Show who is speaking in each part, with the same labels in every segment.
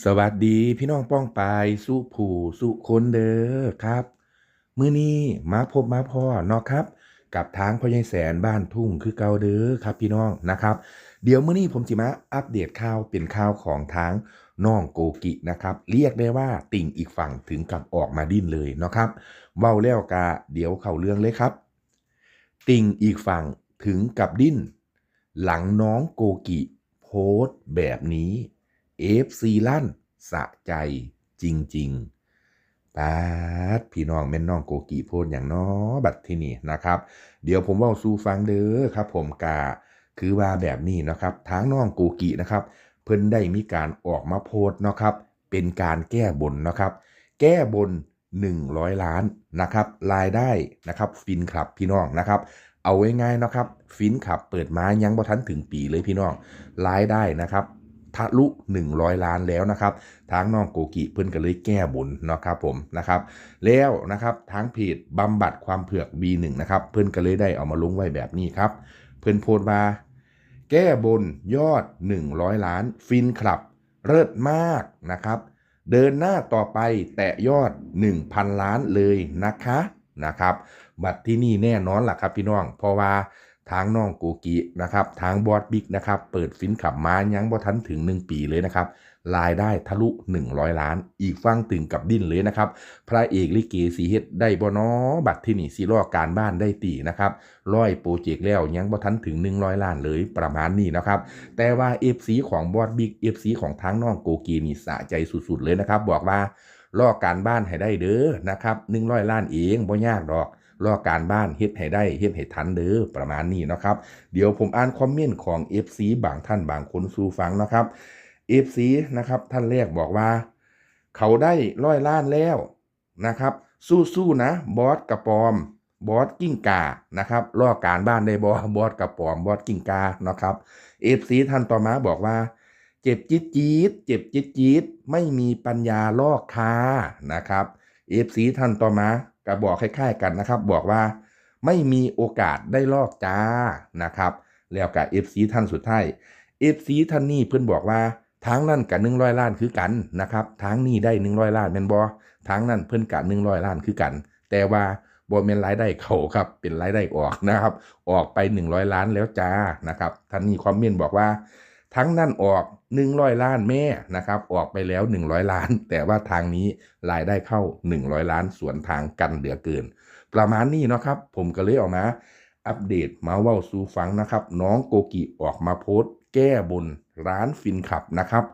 Speaker 1: สวัสดีพี่น้องป้องปายสุผูสุคนเด้อครับ มื้อนี้มาพบมาพ่อเนาะครับ กับทางพ่อใหญ่แสนบ้านทุ่งคือเก่าเด้อครับพี่น้องนะครับ เดี๋ยวมื้อนี้ผมสิมาอัปเดตข่าวเป็นข่าวของทางน้องโกกินะครับ เรียกได้ว่าติ่งอีกฝั่งถึงกับออกมาดิ้นเลยเนาะครับเว้าแล้วกะเดี๋ยวเข้าเรื่องเลยครับ ติ่งอีกฝั่งถึงกับดิ้น หลังน้องโกกิโพสต์แบบนี้ FC ลั่นสะใจจริงๆปาดพี่น้องแม่นน้องโกกิโพสต์อย่างน้อบัดที่นี่นะครับ เดี๋ยวผมว่าสู่ฟังเด้อครับ ผมกาคือว่าแบบนี้นะครับทางน้องโกกินะครับ เพิ่นได้มีการออกมาโพสต์เนาะครับ เป็นการแก้บนนะครับ แก้บน 100 ล้านนะครับ รายได้นะครับ ฟินคลับพี่น้องนะครับเอาไว้ง่ายๆนะครับ ฟินขับเปิดมายังบ่ทันถึงปีเลยพี่น้องรายได้นะครับ ทะลุ 100 ล้านแล้วนะครับทางน้องโกกิเพิ่อนก็เลยแก้บนเนะครับผมนะครับ แล้วนะครับทางเพจบำบัดความเผือก B1 นะครับเพิ่อนก็เลยได้เอามาลงไว้แบบนี้ครับ เพิ่อนโพสต์มาแก้บนยอด 100 ล้าน ฟินคลับ เลิศมากนะครับ เดินหน้าต่อไปแตะยอด 1,000 ล้านเลยนะคะนะครับ บัตรที่นี่แน่นอนล่ะครับพี่น้อง เพราะว่า ทางน้องโกกินะครับทางบอสบิ๊กนะครับเปิดฟินขับมายังบ่ทันถึง 1 ปีเลยนะครับรายได้ทะลุ 100 ล้าน อีกฟังตึงกับดิ้นเลยนะครับ พระเอกลิเกสีเฮ็ดได้บ่นอบัตรที่นี่สิรอการบ้านได้ตีนะครับร้อยโปรเจกต์แล้วยังบ่ทันถึง 100 ล้านเลยประมาณนี้นะครับ แต่ว่า FC ของบอสบิ๊ก FC ของทางน้องโกกีนี่สะใจสุดๆเลยนะครับ บอกว่ารอการบ้านให้ได้เด้อนะครับ100ล้านเองบ่ยากดอก รอการบ้านเฮ็ดให้ได้เฮ็ดให้ทันเด้อประมาณนี้เนาะครับ เดี๋ยวผมอ่านคอมเมนต์ของ FC บางท่านบางคนสู่ฟังนะครับ FC นะครับท่านแรกบอกว่า เขาได้ร้อยล้านแล้วนะครับสู้ๆนะบอสกระปอมบอสกิ้งกา นะครับรอการบ้านได้บอบอสกระปอม บอสกิ้งกา นะครับ FC ท่านต่อมาบอกว่า เจ็บจี๊ดจี๊ดเจ็บจี๊ดจี๊ดไม่มีปัญญาลอกคานะครับเอฟซีท่านต่อมา ก็บอกคล้ายๆกันนะครับ บอกว่าไม่มีโอกาสได้ลอกจ้านะครับแล้วกับเอฟซีท่านสุดท้ายเอฟซีท่านนี้เพื่อนบอกว่าทางนั่นกับหนึ่งร้อยล้านคือกันนะครับทางนี้ได้หนึ่งร้อยล้านเป็นบอทางนั่นเพื่อนกับหนึ่งร้อยล้านคือกัน แต่ว่าบอเป็นรายได้เขาครับเป็นรายได้ออกนะครับ ออกไป100ล้านแล้วจ้านะครับท่านนี้คอมเมนต์บอกว่า ทั้งนั่นออก 100 ล้านแม่นะครับ ออกไปแล้ว 100 ล้าน แต่ว่าทางนี้รายได้เข้า 100 ล้านสวนทางกันเหลือเกิน ประมาณนี้เนาะครับ ผมก็เลยออกมา อัปเดตมาเว้าสู่ฟังนะครับ น้องโกกิออกมาโพสต์ แก้บนร้านฟินขับนะครับ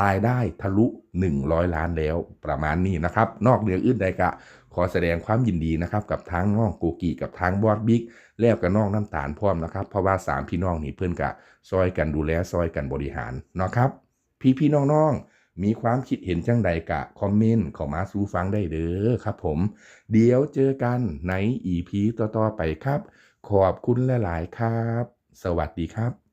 Speaker 1: รายได้ทะลุ 100 ล้านแล้วประมาณนี้นะครับ นอกเหนืออื่นใดกะ ขอแสดงความยินดีนะครับกับทางน้องโกกิกับทางบอสบิ๊กแล้วกับน้องน้ำตาลพร้อมนะครับ เพราะว่าสามพี่น้องนี่เพื่อนกะซอยกันดูแลซอยกันบริหารนะครับ พี่พี่น้องๆมีความคิดเห็นจังใดกะ คอมเมนต์เข้ามาสู่ฟังได้เด้อครับผม เดี๋ยวเจอกันในอีพีต่อๆไปครับ ขอบคุณหลายๆครับ สวัสดีครับ